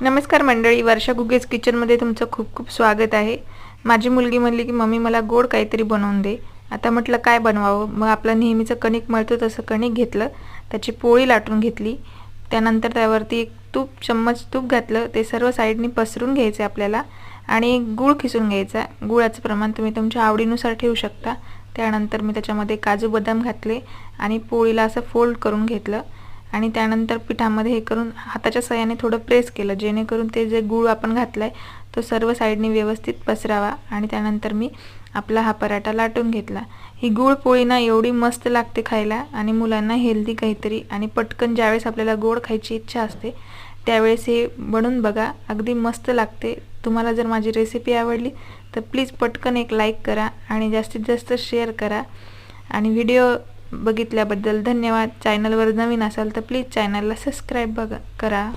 नमस्कार मंडळी वर्षा गुगेज किचनमध्ये तुमचं खूप खूप स्वागत आहे. माझी मुलगी म्हणली की मम्मी मला गोड काहीतरी बनवून दे. आता म्हटलं काय बनवावं? मग आपलं नेहमीचं कणिक मळतो तसं कणिक घेतलं त्याची पोळी लाटून घेतली. त्यानंतर त्यावरती एक तूप चम्मच तूप घातलं. ते सर्व साईडनी पसरून घ्यायचं आपल्याला आणि गूळ खिसून घ्यायचा. गुळाचं प्रमाण तुम्ही तुमच्या आवडीनुसार ठेवू शकता. त्यानंतर मी त्याच्यामध्ये काजू बदाम घातले आणि पोळीला असं फोल्ड करून घेतलं. आणि त्यानंतर पिठामध्ये हे करून हाताच्या सहाय्याने थोडं प्रेस केलं जेणेकरून ते जे गूळ आपण घातला आहे तो सर्व साईडने व्यवस्थित पसरावा. आणि त्यानंतर मी आपला हा पराठा लाटून घेतला. ही गूळ पोळी ना एवढी मस्त लागते खायला आणि मुलांना हेल्दी काहीतरी आणि पटकन ज्यावेळेस आपल्याला गोड खायची इच्छा असते त्यावेळेस हे बनवून बघा. अगदी मस्त लागते. तुम्हाला जर माझी रेसिपी आवडली तर प्लीज पटकन एक लाईक करा आणि जास्तीत जास्त शेअर करा. आणि व्हिडिओ बघितल्याबद्दल धन्यवाद. चॅनलवर नवीन असाल तर प्लीज चॅनलला सबस्क्राईब बघा करा.